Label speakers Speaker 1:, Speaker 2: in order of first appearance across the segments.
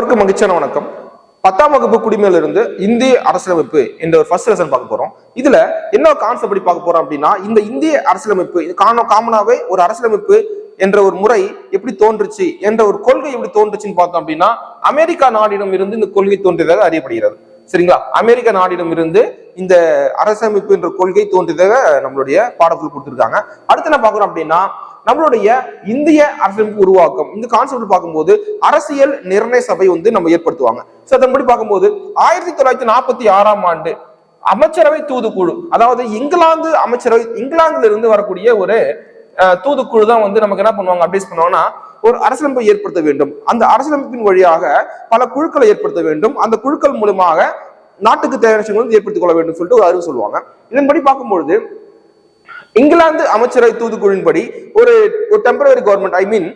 Speaker 1: அனைவருக்கும் மகிழ்ச்சியான வணக்கம். பத்தாம் வகுப்பு குடிமையில இருந்து இந்திய அரசியலமைப்பு என்ற ஒரு ஃபர்ஸ்ட் லெசன் பார்க்க போறோம். இதுல என்ன கான்செப்ட் படி பார்க்க போறோம் அப்படின்னா இந்த இந்திய அரசியலமைப்பு இது காண காமனாவே ஒரு அரசியலமைப்பு என்ற ஒரு முறை எப்படி தோன்றுச்சு என்ற ஒரு கொள்கை எப்படி தோன்றுச்சுன்னு பார்த்தோம் அப்படின்னா அமெரிக்கா நாடிடம் இருந்து இந்த கொள்கை தோன்றியதாக அறியப்படுகிறது. சரிங்களா? அமெரிக்க நாடிடம் இருந்து இந்த அரசமைப்பு என்ற கொள்கை தோன்றியதாக நம்மளுடைய பாடத்தில் கொடுத்துருக்காங்க. அடுத்து என்ன பார்க்குறோம் அப்படின்னா நம்மளுடைய இந்திய அரசமைப்பு உருவாக்கம். இந்த கான்செப்ட் பார்க்கும்போது அரசியல் நிர்ணய சபை வந்து நம்ம ஏற்படுத்துவாங்க. ஸோ அதன்படி பார்க்கும்போது ஆயிரத்தி தொள்ளாயிரத்தி நாற்பத்தி ஆறாம் ஆண்டு அமைச்சரவை தூதுக்குழு அதாவது இங்கிலாந்து அமைச்சரவை இங்கிலாந்துல இருந்து வரக்கூடிய ஒரு தூதுக்குழு தான் வந்து நமக்கு என்ன பண்ணுவாங்க அட்வைஸ் பண்ணுவாங்கன்னா ஒரு அரசியலமைப்பை ஏற்படுத்த வேண்டும். அந்த அரசியலமைப்பின் வழியாக பல குழுக்களை ஏற்படுத்த வேண்டும். அந்த குழுக்கள் மூலமாக நாட்டுக்கு தேவையான வந்து ஏற்படுத்திக் கொள்ள வேண்டும் சொல்லிட்டு ஒரு அறிவு சொல்லுவாங்க. இதன்படி பார்க்கும்பொழுது இங்கிலாந்து அமைச்சரவை தூதுக்குழுவின்படி ஒரு ஒரு டெம்பரரி கவர்மெண்ட் ஐ மீன்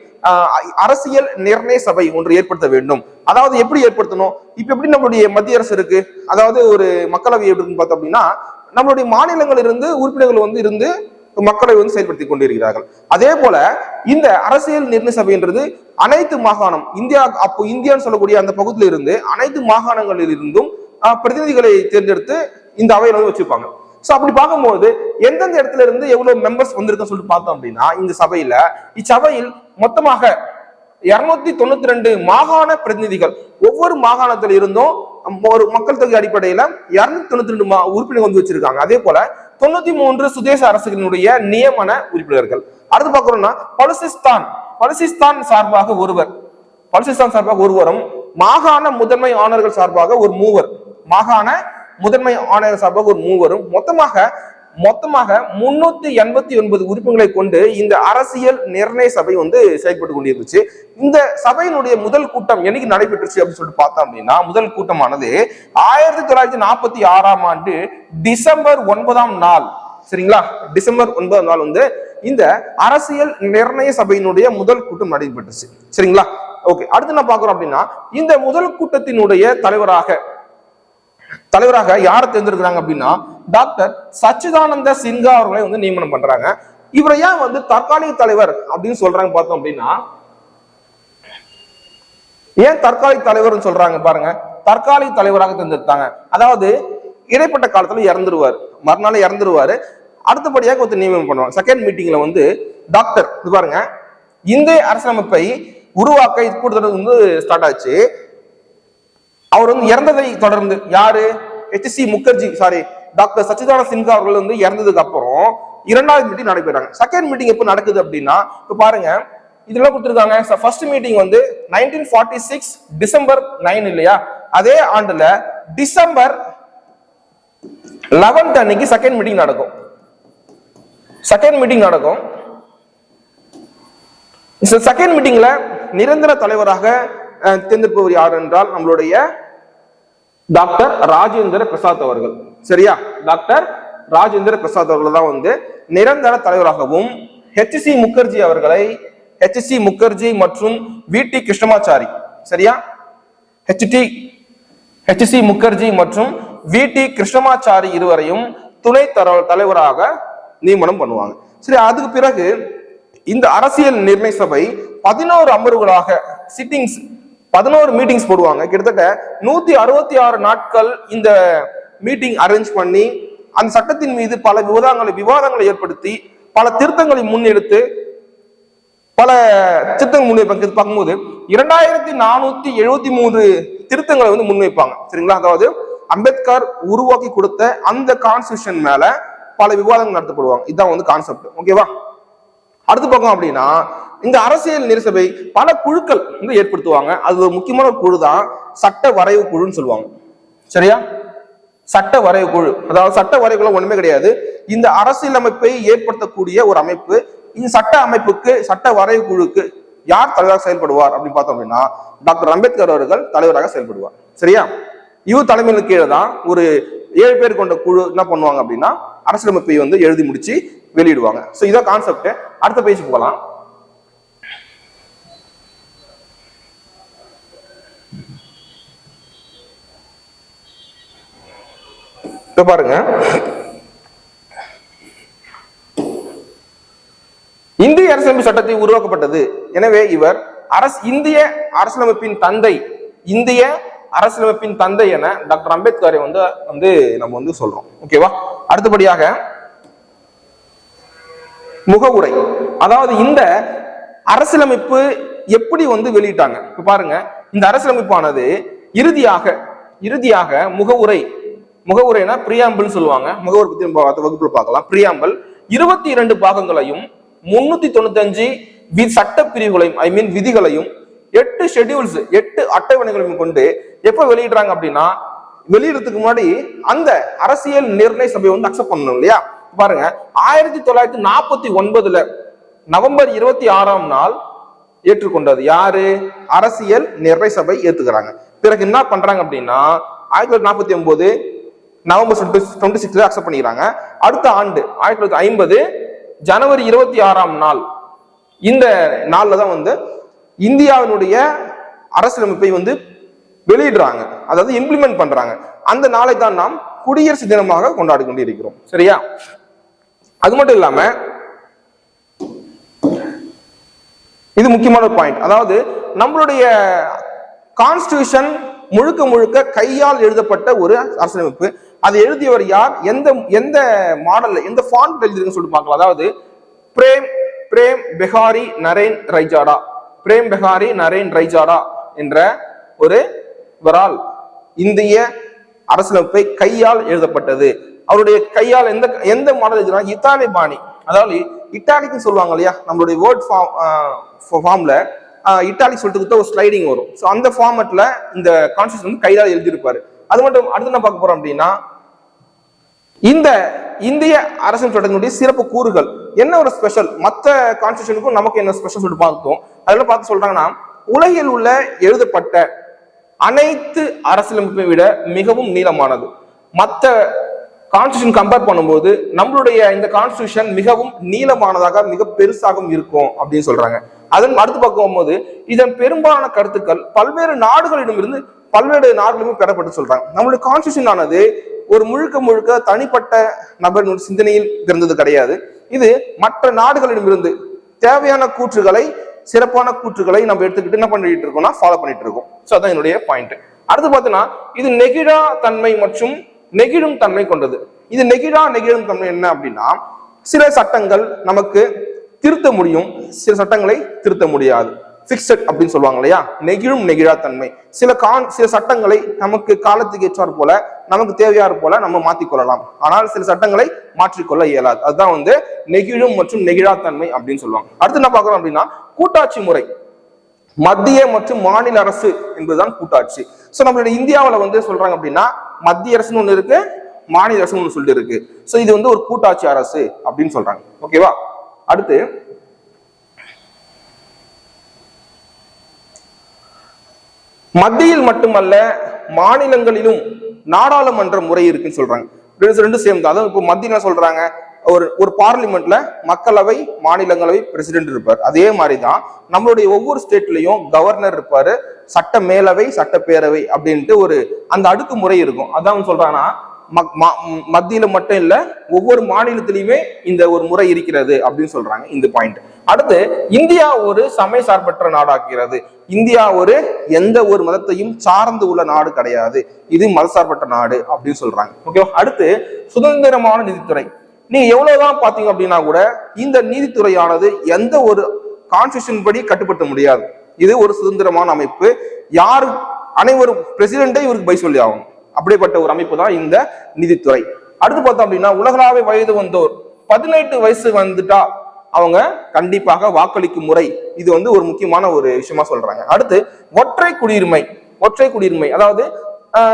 Speaker 1: அரசியல் நிர்ணய சபை ஒன்று ஏற்படுத்த வேண்டும். அதாவது எப்படி ஏற்படுத்தணும்? இப்ப எப்படி நம்மளுடைய மத்திய அரசு இருக்கு? அதாவது ஒரு மக்களவை எப்படி பார்த்தோம் அப்படின்னா நம்மளுடைய மாநிலங்கள் இருந்து உறுப்பினர்கள் வந்து இருந்து மக்களை வந்து செயல்படுத்தி கொண்டிருக்கிறார்கள். அதே போல இந்த அரசியல் நிர்ணய சபைன்றது அனைத்து மாகாணம் இந்தியா அப்போ இந்தியான்னு சொல்லக்கூடிய அந்த பகுதியில இருந்து அனைத்து மாகாணங்களில் இருந்தும் பிரதிநிதிகளை தேர்ந்தெடுத்து இந்த அவையில வந்து வச்சிருப்பாங்க. ஸோ அப்படி பார்க்கும்போது எந்தெந்த இடத்துல இருந்து எவ்வளவு மெம்பர்ஸ் வந்திருக்குன்னு சொல்லிட்டு பார்த்தோம் அப்படின்னா இந்த சபையில இச்சபையில் மொத்தமாக இருநூத்தி தொண்ணூத்தி ரெண்டு மாகாண பிரதிநிதிகள் ஒவ்வொரு மாகாணத்தில் இருந்தும் ஒரு மக்கள் தொகை அடிப்படையில இருநூத்தி தொண்ணூத்தி ரெண்டு உறுப்பினர்கள் வந்து வச்சிருக்காங்க. அதே போல தொண்ணூத்தி மூன்று சுதேச அரசுகளினுடைய நியமன உறுப்பினர்கள். அடுத்து பார்க்கறோம்னா பலுசிஸ்தான். பலுசிஸ்தான் சார்பாக ஒருவர். பலுசிஸ்தான் சார்பாக ஒருவரும் மாகாண முதன்மை ஆணர்கள் சார்பாக ஒரு மூவர். மாகாண முதன்மை ஆணையர் சபகூர் ஒரு மூவரும் மொத்தமாக மொத்தமாக முன்னூத்தி எண்பத்தி ஒன்பது உறுப்பினர்களை கொண்டு இந்த அரசியல் நிர்ணய சபை வந்து செயல்பட்டு கொண்டிருந்துச்சு. இந்த சபையினுடைய முதல் கூட்டம் என்னைக்கு நடைபெற்றுச்சு அப்படின்னு சொல்லிட்டு பார்த்தோம் அப்படின்னா முதல் கூட்டமானது ஆயிரத்தி தொள்ளாயிரத்தி நாற்பத்தி ஆறாம் ஆண்டு டிசம்பர் ஒன்பதாம் நாள். சரிங்களா? டிசம்பர் ஒன்பதாம் நாள் வந்து இந்த அரசியல் நிர்ணய சபையினுடைய முதல் கூட்டம் நடைபெற்றுச்சு. சரிங்களா? ஓகே அடுத்து என்ன பாக்குறோம் அப்படின்னா இந்த முதல் கூட்டத்தினுடைய தலைவராக தலைவராக யாரை தேர்ந்தெடுக்கிறாங்க அப்படின்னா டாக்டர் சச்சிதானந்த சின்ஹா அவர்களை வந்து நியமனம் பண்றாங்க. இவரை ஏன் வந்து தற்காலிக தலைவர் அப்படின்னு சொல்றாங்க பார்த்தோம் அப்படின்னா ஏன் தற்காலிக தலைவர்னு சொல்றாங்க பாருங்க. தற்காலிக தலைவராக தேர்ந்தெடுத்தாங்க. அதாவது இடைப்பட்ட காலத்துல இறந்துருவார். மறுநாள் இறந்துருவாரு. அடுத்தபடியாக ஒருத்தர் நியமனம் பண்ணுவாங்க. செகண்ட் மீட்டிங்ல வந்து டாக்டர் இது பாருங்க. இந்திய அரசியலமைப்பை உருவாக்க இது கூட்டத்தொடர் வந்து ஸ்டார்ட் ஆச்சு. அவர் வந்து இறந்ததை தொடர்ந்து யாரு? H C Mukherjee sorry doctor Sachchidananda Sinha அவர்கள் வந்து இறந்ததுக்கு அப்புறம் இரண்டாவது மீட்டிங் நடைபெறாங்க. செகண்ட் மீட்டிங் எப்போ நடக்குது அப்படின்னா இப்போ பாருங்க இதெல்லாம் கொடுத்துருக்காங்க. ஃபர்ஸ்ட் மீட்டிங் வந்து nineteen forty six December nine இல்லையா? அதே ஆண்டுல டிசம்பர் லெவன்த் அன்னைக்கு செகண்ட் மீட்டிங் நடக்கும். செகண்ட் மீட்டிங் நடக்கும். செகண்ட் மீட்டிங்ல நிரந்தர தலைவராக தேர்ந்தெடுப்பவர் யார் என்றால் நம்மளுடைய டாக்டர் ராஜேந்திர பிரசாத் அவர்கள். சரியா? டாக்டர் ராஜேந்திர பிரசாத் அவர்கள் தான் வந்து நிரந்தர தலைவராகவும் ஹெச் சி முகர்ஜி அவர்களை ஹெச் சி முகர்ஜி மற்றும் வி டி கிருஷ்ணமாச்சாரி. சரியா? H T H C Mukherjee மற்றும் வி டி கிருஷ்ணமாச்சாரி இருவரையும் துணை தர- தலைவராக நியமனம் பண்ணுவாங்க. சரி அதுக்கு பிறகு இந்த அரசியல் நிர்ணய சபை பதினோரு அமர்வுகளாக சிட்டிங்ஸ் பதினோரு மீட்டிங்ஸ் போடுவாங்க. கிட்டத்தட்ட நூத்தி அறுபத்தி ஆறு நாட்கள் இந்த மீட்டிங் அரேஞ்ச் பண்ணி அந்த சட்டத்தின் மீது பல விவாதங்களை விவாதங்களை ஏற்படுத்தி பல திருத்தங்களை முன்னெடுத்து பல திருத்தங்கள் முன்வைப்பாங்க பார்க்கும்போது இரண்டாயிரத்தி நானூத்தி எழுபத்தி மூன்று திருத்தங்களை வந்து முன்வைப்பாங்க. சரிங்களா? அதாவது அம்பேத்கர் உருவாக்கி கொடுத்த அந்த கான்ஸ்டியூஷன் மேல பல விவாதங்கள் நடத்தப்படுவாங்க. இதுதான் வந்து கான்செப்ட் ஓகேவா அடுத்து பார்க்கணும் அப்படின்னா இந்த அரசியல் நெரிசபை பல குழுக்கள் வந்து ஏற்படுத்துவாங்க. அது ஒரு முக்கியமான குழு தான் சட்ட வரைவு குழுன்னு சொல்லுவாங்க. சரியா? சட்ட வரைவு குழு. அதாவது சட்ட வரைவுக்குள்ள ஒண்ணுமே கிடையாது. இந்த அரசியலமைப்பை ஏற்படுத்தக்கூடிய ஒரு அமைப்பு இந்த சட்ட அமைப்புக்கு சட்ட வரைவு குழுக்கு யார் தலைவராக செயல்படுவார் அப்படின்னு பார்த்தோம் அப்படின்னா டாக்டர் அம்பேத்கர் அவர்கள் தலைவராக செயல்படுவார். சரியா? இவர் தலைமையின் கீழே தான் ஒரு ஏழு பேர் கொண்ட குழு என்ன பண்ணுவாங்க அப்படின்னா அரசியலமைப்பை வந்து எழுதி முடிச்சு வெளியிடுவாங்க. ஸோ இதான் கான்செப்ட் அடுத்த பேஜ் போகலாம். இப்போ பாருங்க. இந்திய அரசியலமைப்பு சட்டத்தை உருவாக்கப்பட்டது. எனவே இவர் அரசு இந்திய அரசியலமைப்பின் தந்தை இந்திய அரசியலமைப்பின் தந்தை என டாக்டர் அம்பேத்கரை வந்து வந்து நம்ம வந்து சொல்றோம். ஓகேவா அடுத்தபடியாக முகவுரை. அதாவது இந்த அரசியலமைப்பு எப்படி வந்து வெளியிட்டாங்க? இப்ப பாருங்க. இந்த அரசியலமைப்பானது இறுதியாக இறுதியாக முகவுரை முகவுரைனா பிரியாம்பிள் சொல்லுவாங்க. முகவுரை பத்தி நம்ம அடுத்த வகுப்புல பார்க்கலாம். பிரியாம்பிள் இருபத்தி இரண்டு பாகங்களையும் முன்னூத்தி தொண்ணூத்தஞ்சு வி சட்ட பிரிவுகளையும் ஐ மீன் விதிகளையும் எட்டு ஷெட்யூல்ஸ் எட்டு அட்டவணைகளையும் கொண்டு எப்ப வெளியிடுறாங்க அப்படின்னா வெளியிடறதுக்கு முன்னாடி அந்த அரசியல் நிர்ணய சபை வந்து அக்செப்ட் பண்ணணும் இல்லையா? பாருங்க. ஆயிரத்தி தொள்ளாயிரத்தி நாற்பத்தி ஒன்பதுல நவம்பர் இருபத்தி ஆறாம் நாள் ஏற்றுக்கொண்டது யாரு? அரசியல் நிர்ணய சபை ஏத்துக்கிறாங்க. பிறகு என்ன பண்றாங்க அப்படின்னா ஆயிரத்தி தொள்ளாயிரத்தி நாற்பத்தி ஒன்பது நவம்பர் டுவெண்ட்டி சிக்ஸ்ல அக்செப்ட் பண்ணிக்கிறாங்க. அடுத்த ஆண்டு ஆயிரத்தி தொள்ளாயிரத்தி ஐம்பது ஜனவரி இருபத்தி ஆறாம் நாள். இந்த நாளில் தான் வந்து இந்தியாவினுடைய அரசியலமைப்பை வந்து வெளியிடுறாங்க. அதாவது இம்ப்ளிமெண்ட் பண்றாங்க. அந்த நாளை தான் நாம் குடியரசு தினமாக கொண்டாடி கொண்டு இருக்கிறோம் சரியா? அது மட்டும் இல்லாம இது முக்கியமான ஒரு பாயிண்ட் அதாவது நம்மளுடைய கான்ஸ்டியூஷன் முழுக்க முழுக்க கையால் எழுதப்பட்ட ஒரு அரசியலமைப்பு. அதை எழுதியவர் யார்? எந்த எந்த மாடல்ல எந்த ஃபாண்ட் எழுதிருக்குன்னு சொல்லிட்டு பார்க்கலாம். அதாவது பிரேம் பிரேம் பெஹாரி நரேன் ரைஜாடா. பிரேம் பெஹாரி நரேன் ரைஜாடா என்ற ஒரு இவரால் இந்திய அரசியலமைப்பை கையால் எழுதப்பட்டது. அவருடைய கையால் எந்த எந்த மாடல் எழுதினா இத்தாலி பாணி. அதாவது இட்டாலிக்குன்னு சொல்லுவாங்க இல்லையா? நம்மளுடைய வேர்ட் ஃபார்ம்ல இட்டாலிக் சொல்லிட்டு ஒரு ஸ்லைடிங் வரும். ஸோ அந்த ஃபார்மெட்ல இந்த கான்ஸ்டியூஷன் வந்து கையால் எழுதியிருப்பாரு. அது மட்டும் அடுத்து என்ன பார்க்க போறோம் அப்படின்னா இந்த இந்திய அரசியல் சட்டத்தினுடைய சிறப்பு கூறுகள். என்ன ஒரு ஸ்பெஷல் மற்ற கான்ஸ்டியூஷனுக்கும் நமக்கு என்ன ஸ்பெஷல் சொல்லிட்டு பார்த்தோம் அதெல்லாம் பார்த்து சொல்றாங்கன்னா உலகில் உள்ள எழுதப்பட்ட அனைத்து அரசியலமைப்பை விட மிகவும் நீளமானது. மற்ற கான்ஸ்டியூஷன் கம்பேர் பண்ணும்போது நம்மளுடைய இந்த கான்ஸ்டியூஷன் மிகவும் நீளமானதாக மிக பெருசாகவும் இருக்கும் அப்படின்னு சொல்றாங்க. அதன் அடுத்து பார்க்கும் போது இதன் பெரும்பாலான கருத்துக்கள் பல்வேறு நாடுகளிடமிருந்து பல்வேறு நாடுகளுமே பெறப்பட்டு சொல்றாங்க. நம்மளுடைய கான்ஸ்டியூஷன் ஆனது ஒரு முழுக்க முழுக்க தனிப்பட்ட நபரின் சிந்தனையில் இருந்தது கிடையாது. இது மற்ற நாடுகளிடமிருந்து தேவையான கூற்றுகளை சிறப்பான கூற்றுகளை நம்ம எடுத்துக்கிட்டு என்ன பண்ணிட்டு இருக்கோம்னா ஃபாலோ பண்ணிட்டு இருக்கோம். ஸோ அதான் என்னுடைய பாயிண்ட் அடுத்து பார்த்தீங்கன்னா இது நெகிழா தன்மை மற்றும் நெகிழும் தன்மை கொண்டது. இது நெகிழா நெகிழும் தன்மை என்ன அப்படின்னா சில சட்டங்கள் நமக்கு திருத்த முடியும் சில சட்டங்களை திருத்த முடியாது. பிக்சட் அப்படின்னு சொல்லுவாங்க இல்லையா? நெகிழும் நெகிழா தன்மை. சில கான் சில சட்டங்களை நமக்கு காலத்துக்கு ஏற்றாற் போல நமக்கு தேவையார் போல நம்ம மாத்திக்கொள்ளலாம் ஆனால் சில சட்டங்களை மாற்றிக்கொள்ள இயலாது. அதுதான் வந்து நெகிழும் மற்றும் நெகிழா தன்மை அப்படின்னு சொல்லுவாங்க. அடுத்து என்ன பார்க்கறோம் அப்படின்னா கூட்டாட்சி முறை. மத்திய மற்றும் மாநில அரசு என்பதுதான் கூட்டாட்சி. ஸோ நம்மளுடைய இந்தியாவில் வந்து சொல்றாங்க அப்படின்னா மத்திய அரசுன்னு ஒன்று இருக்கு மாநில அரசுன்னு ஒன்று சொல்லிட்டு இருக்கு. ஸோ இது வந்து ஒரு கூட்டாட்சி அரசு அப்படின்னு சொல்றாங்க. ஓகேவா அடுத்து மத்தியில் மட்டுமல்ல மாநிலங்களிலும் நாடாளுமன்ற முறை இருக்குன்னு சொல்றாங்க. ரெண்டு ரெண்டும் சேம் தான். அதாவது இப்போ மத்திய என்ன சொல்றாங்க? ஒரு ஒரு பார்லிமெண்ட்ல மக்களவை மாநிலங்களவை பிரசிடென்ட் இருப்பார். அதே மாதிரி தான் நம்மளுடைய ஒவ்வொரு ஸ்டேட்லயும் கவர்னர் இருப்பாரு. சட்ட மேலவை சட்டப்பேரவை அப்படின்ட்டு ஒரு அந்த அடுக்கு முறை இருக்கும். அதான் சொல்றாங்கன்னா மத்தியில மட்டும் இல்ல ஒவ்வொரு மாநிலத்திலயுமே இந்த ஒரு முறை இருக்கிறது அப்படின்னு சொல்றாங்க இந்த பாயிண்ட் அடுத்து இந்தியா ஒரு சமய சார்பற்ற நாடாக்குகிறது இந்தியா ஒரு எந்த ஒரு மதத்தையும் சார்ந்து உள்ள நாடு கிடையாது. இது மதசார்பற்ற நாடு அப்படின்னு சொல்றாங்க. ஓகேவா அடுத்து சுதந்திரமான நீதித்துறை. நீங்க எவ்வளவுதான் பாத்தீங்க அப்படின்னா கூட இந்த நீதித்துறையானது எந்த ஒரு கான்ஸ்டியூஷன் படி கட்டுப்படுத்த முடியாது. இது ஒரு சுதந்திரமான அமைப்பு. யாரு அனைவரும் பிரசிடென்டே இவருக்கு பை சொல்லி ஆகணும். அப்படிப்பட்ட ஒரு அமைப்பு தான் இந்த நிதித்துறை. அடுத்து பார்த்தோம் அப்படின்னா உலகளாவிய வயது வந்தோர். பதினெட்டு வயசு வந்துட்டா அவங்க கண்டிப்பாக வாக்களிக்கும் முறை. இது வந்து ஒரு முக்கியமான ஒரு விஷயமா சொல்றாங்க. அடுத்து ஒற்றை குடியுரிமை. ஒற்றை குடியுரிமை. அதாவது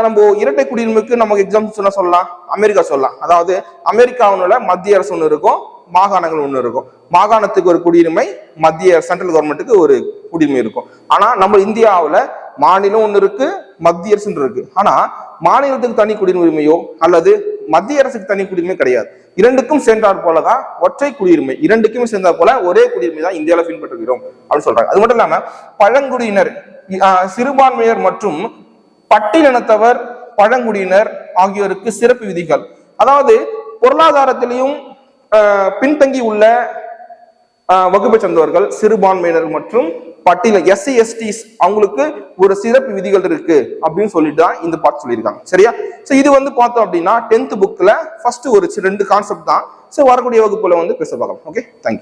Speaker 1: நம்ம இரட்டை குடியுரிமைக்கு நமக்கு எக்ஸாம்பிள் சொன்னா சொல்லலாம்? அமெரிக்கா சொல்லலாம். அதாவது அமெரிக்காவுல மத்திய அரசு ஒன்று இருக்கும் மாகாணங்கள் ஒன்று இருக்கும். மாகாணத்துக்கு ஒரு குடியுரிமை மத்திய சென்ட்ரல் கவர்மெண்ட்டுக்கு ஒரு குடியுரிமை இருக்கும். ஆனா நம்ம இந்தியாவில் மாநிலம் ஒன்று இருக்கு மத்திய அரசு இருக்கு. ஆனா மாநிலத்துக்கு தனி குடியுரிமையோ அல்லது மத்திய அரசுக்கு தனி குடியுரிமை கிடையாது. இரண்டுக்கும் சேர்ந்தார் போலதான் ஒற்றை குடியுரிமை. இரண்டுக்குமே சேர்ந்தார் போல ஒரே குடியுரிமை தான் இந்தியாவில் பின்பற்றுகிறோம் அப்படின்னு சொல்றாங்க. அது மட்டும் இல்லாம பழங்குடியினர் சிறுபான்மையர் மற்றும் பட்டியலினத்தவர் பழங்குடியினர் ஆகியோருக்கு சிறப்பு விதிகள். அதாவது பொருளாதாரத்திலையும் பின்தங்கி உள்ள வகுப்பை சேர்ந்தவர்கள் சிறுபான்மையினர் மற்றும் பட்டியல எஸ்சி எஸ்டிஸ் அவங்களுக்கு ஒரு சிறப்பு விதிகள் இருக்கு அப்படின்னு சொல்லிட்டு தான் இந்த பார்ட் சொல்லியிருக்காங்க. சரியா? ஸோ இது வந்து பார்த்தோம் அப்படின்னா டென்த் புக்ல ஃபர்ஸ்ட் ஒரு ரெண்டு கான்செப்ட் தான். ஸோ வரக்கூடிய வகுப்புல வந்து பேச பார்க்கலாம் ஓகே தேங்க்யூ